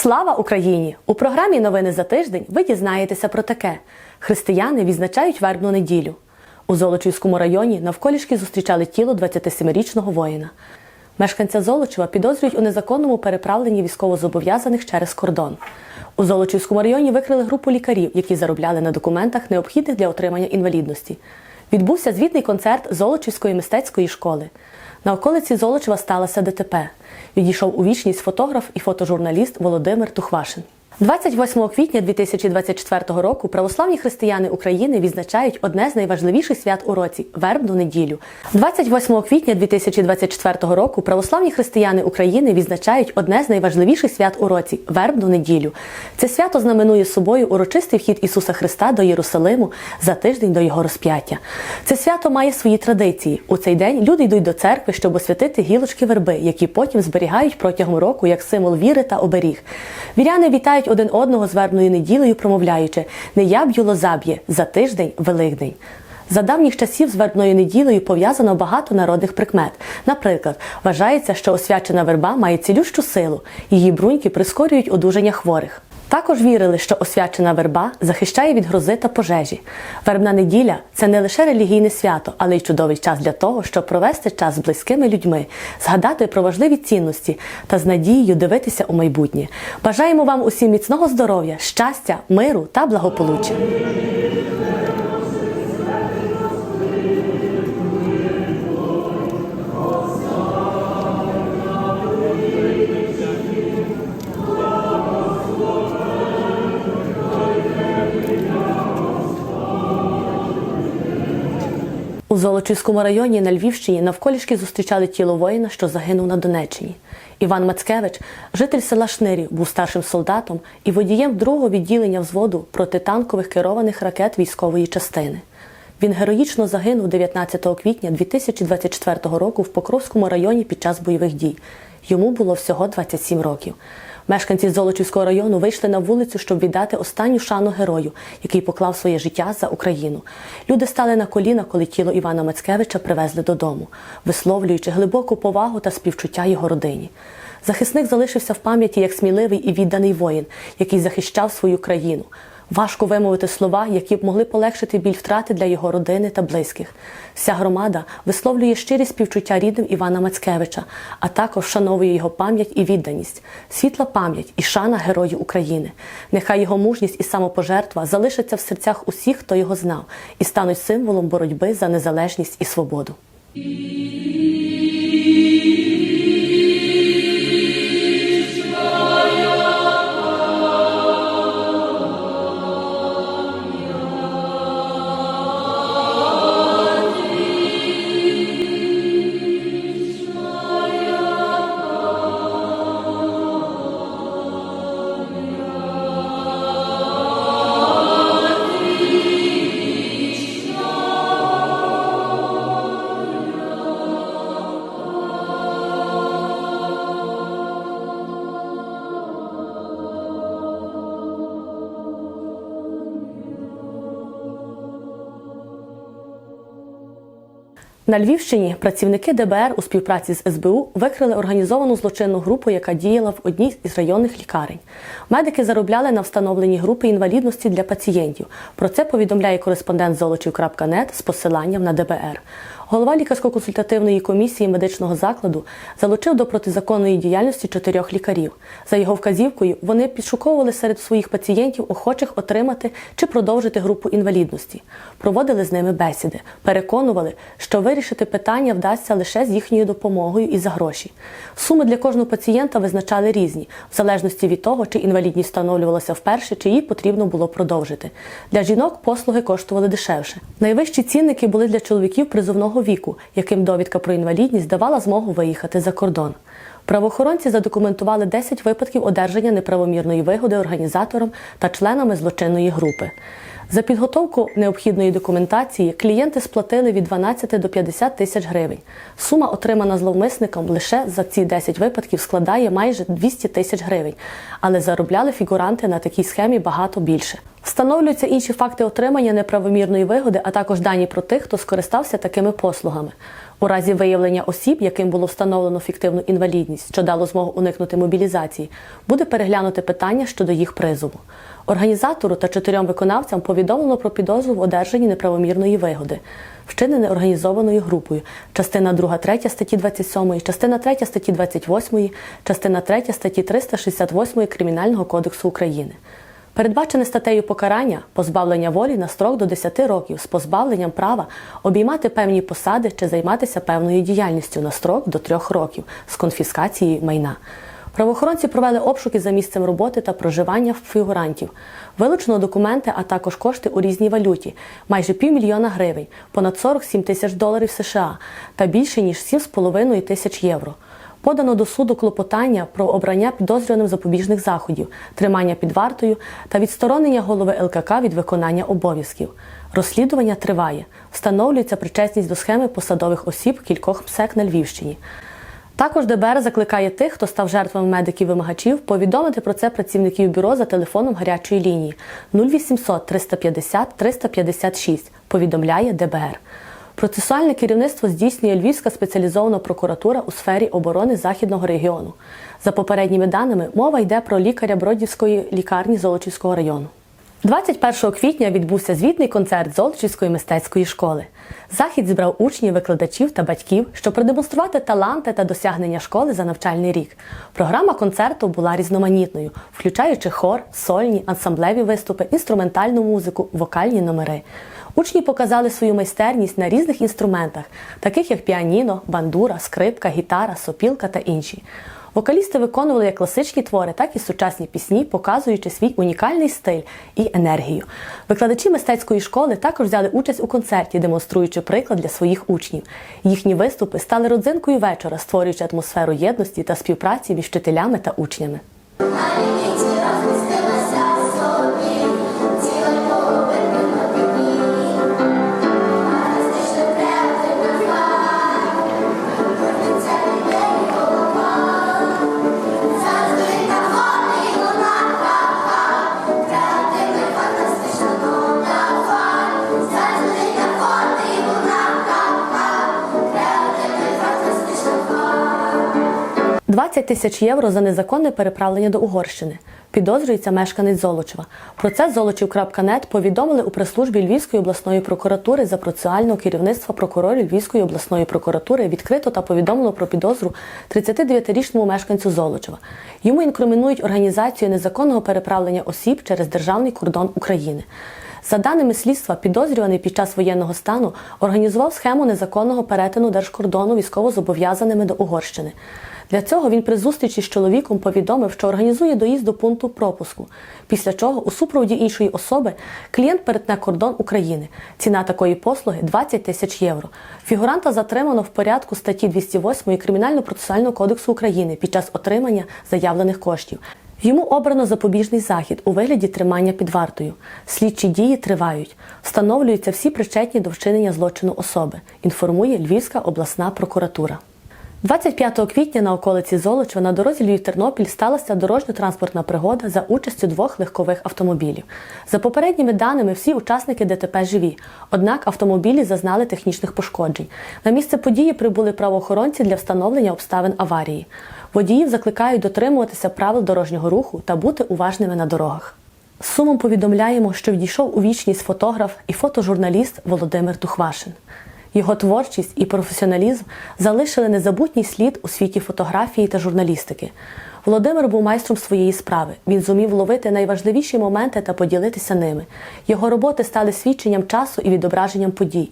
Слава Україні! У програмі Новини за тиждень ви дізнаєтеся про таке: християни відзначають вербну неділю. У Золочівському районі навколішки зустрічали тіло 27-річного воїна. Мешканця Золочева підозрюють у незаконному переправленні військовозобов'язаних через кордон. У Золочівському районі викрили групу лікарів, які заробляли на документах, необхідних для отримання інвалідності. Відбувся звітний концерт Золочівської мистецької школи. На околиці Золочева сталося ДТП. Відійшов у вічність фотограф і фотожурналіст Володимир Тухвашин. 28 квітня 2024 року православні християни України відзначають одне з найважливіших свят у році вербну неділю. 28 квітня 2024 року православні християни України відзначають одне з найважливіших свят у році вербну неділю. Це свято знаменує собою урочистий вхід Ісуса Христа до Єрусалиму за тиждень до його розп'яття. Це свято має свої традиції. У цей день люди йдуть до церкви, щоб освятити гілочки верби, які потім зберігають протягом року як символ віри та оберіг. Віряни вітають один одного з вербною неділею, промовляючи не я б'ю лозаб'є за тиждень Великдень. За давніх часів з вербною неділею пов'язано багато народних прикмет. Наприклад, вважається, що освячена верба має цілющу силу, її бруньки прискорюють одужання хворих. Також вірили, що освячена верба захищає від грози та пожежі. Вербна неділя це не лише релігійне свято, але й чудовий час для того, щоб провести час з близькими людьми, згадати про важливі цінності та з надією дивитися у майбутнє. Бажаємо вам усім міцного здоров'я, щастя, миру та благополуччя. У Золочівському районі на Львівщині навколішки зустрічали тіло воїна, що загинув на Донеччині. Іван Мацкевич, житель села Шнирів, був старшим солдатом і водієм другого відділення взводу протитанкових керованих ракет військової частини. Він героїчно загинув 19 квітня 2024 року в Покровському районі під час бойових дій. Йому було всього 27 років. Мешканці Золочівського району вийшли на вулицю, щоб віддати останню шану герою, який поклав своє життя за Україну. Люди стали на коліна, коли тіло Івана Мацкевича привезли додому, висловлюючи глибоку повагу та співчуття його родині. Захисник залишився в пам'яті як сміливий і відданий воїн, який захищав свою країну. Важко вимовити слова, які б могли полегшити біль втрати для його родини та близьких. Вся громада висловлює щирі співчуття рідним Івана Мацкевича, а також вшановує його пам'ять і відданість, світла пам'ять і шана герою України. Нехай його мужність і самопожертва залишаться в серцях усіх, хто його знав, і стануть символом боротьби за незалежність і свободу. На Львівщині працівники ДБР у співпраці з СБУ викрили організовану злочинну групу, яка діяла в одній із районних лікарень. Медики заробляли на встановленні групи інвалідності для пацієнтів. Про це повідомляє кореспондент Золочів.нет з посиланням на ДБР. Голова лікарсько-консультативної комісії медичного закладу залучив до протизаконної діяльності чотирьох лікарів. За його вказівкою, вони підшуковували серед своїх пацієнтів охочих отримати чи продовжити групу інвалідності, проводили з ними бесіди, переконували, що вирішити питання вдасться лише з їхньою допомогою і за гроші. Суми для кожного пацієнта визначали різні, в залежності від того, чи інвалідність встановлювалася вперше, чи її потрібно було продовжити. Для жінок послуги коштували дешевше. Найвищі цінники були для чоловіків призовного віку, яким довідка про інвалідність давала змогу виїхати за кордон. Правоохоронці задокументували 10 випадків одержання неправомірної вигоди організаторам та членами злочинної групи. За підготовку необхідної документації клієнти сплатили від 12 до 50 тисяч гривень. Сума, отримана зловмисником лише за ці 10 випадків, складає майже 200 тисяч гривень, але заробляли фігуранти на такій схемі багато більше. Встановлюються інші факти отримання неправомірної вигоди, а також дані про тих, хто скористався такими послугами. У разі виявлення осіб, яким було встановлено фіктивну інвалідність, що дало змогу уникнути мобілізації, буде переглянути питання щодо їх призову. Організатору та чотирьом виконавцям повідомлено про підозру в одержанні неправомірної вигоди, вчинене організованою групою, частина 2 3 статті 27, частина 3 статті 28, частина 3 статті 368 Кримінального кодексу України. Передбачене статтею покарання позбавлення волі на строк до 10 років з позбавленням права обіймати певні посади чи займатися певною діяльністю на строк до 3 років з конфіскацією майна. Правоохоронці провели обшуки за місцем роботи та проживання фігурантів. Вилучено документи, а також кошти у різній валюті майже півмільйона гривень, понад 47 тисяч доларів США та більше ніж 7,5 тисяч євро. Подано до суду клопотання про обрання підозрюваним запобіжних заходів, тримання під вартою та відсторонення голови ЛКК від виконання обов'язків. Розслідування триває. Встановлюється причесність до схеми посадових осіб кількох МСЕК на Львівщині. Також ДБР закликає тих, хто став жертвами медиків-вимагачів, повідомити про це працівників бюро за телефоном гарячої лінії 0800 350 356, повідомляє ДБР. Процесуальне керівництво здійснює Львівська спеціалізована прокуратура у сфері оборони Західного регіону. За попередніми даними, мова йде про лікаря Бродівської лікарні Золочівського району. 21 квітня відбувся звітний концерт Золочівської мистецької школи. Захід зібрав учнів, викладачів та батьків, щоб продемонструвати таланти та досягнення школи за навчальний рік. Програма концерту була різноманітною, включаючи хор, сольні, ансамблеві виступи, інструментальну музику, вокальні номери. Учні показали свою майстерність на різних інструментах, таких як піаніно, бандура, скрипка, гітара, сопілка та інші. Вокалісти виконували як класичні твори, так і сучасні пісні, показуючи свій унікальний стиль і енергію. Викладачі мистецької школи також взяли участь у концерті, демонструючи приклад для своїх учнів. Їхні виступи стали родзинкою вечора, створюючи атмосферу єдності та співпраці між вчителями та учнями. – 20 тисяч євро за незаконне переправлення до Угорщини. Підозрюється мешканець Золочева. Про це Золочів.нет повідомили у прес-службі Львівської обласної прокуратури за процесуального керівництва прокурорів Львівської обласної прокуратури відкрито та повідомило про підозру 39-річному мешканцю Золочева. Йому інкримінують організацію незаконного переправлення осіб через державний кордон України. За даними слідства, підозрюваний під час воєнного стану організував схему незаконного перетину держкордону військовозобов'язаними до Угорщини. Для цього він при зустрічі з чоловіком повідомив, що організує доїзд до пункту пропуску. Після чого у супроводі іншої особи клієнт перетне кордон України. Ціна такої послуги 20 тисяч євро. Фігуранта затримано в порядку статті 208 Кримінально-процесуального кодексу України під час отримання заявлених коштів. Йому обрано запобіжний захід у вигляді тримання під вартою. Слідчі дії тривають. Встановлюються всі причетні до вчинення злочину особи. Інформує Львівська обласна прокуратура. 25 квітня на околиці Золочева на дорозі Львів-Тернопіль сталася дорожньо-транспортна пригода за участю двох легкових автомобілів. За попередніми даними, всі учасники ДТП живі, однак автомобілі зазнали технічних пошкоджень. На місце події прибули правоохоронці для встановлення обставин аварії. Водіїв закликають дотримуватися правил дорожнього руху та бути уважними на дорогах. З сумом повідомляємо, що відійшов у вічність фотограф і фотожурналіст Володимир Тухвашин. Його творчість і професіоналізм залишили незабутній слід у світі фотографії та журналістики. Володимир був майстром своєї справи. Він зумів ловити найважливіші моменти та поділитися ними. Його роботи стали свідченням часу і відображенням подій.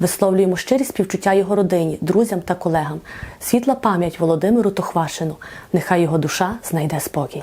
Висловлюємо щирі співчуття його родині, друзям та колегам. Світла пам'ять Володимиру Тохвашину. Нехай його душа знайде спокій.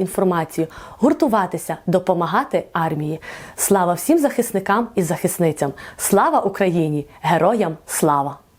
інформацію, гуртуватися, допомагати армії. Слава всім захисникам і захисницям! Слава Україні! Героям слава!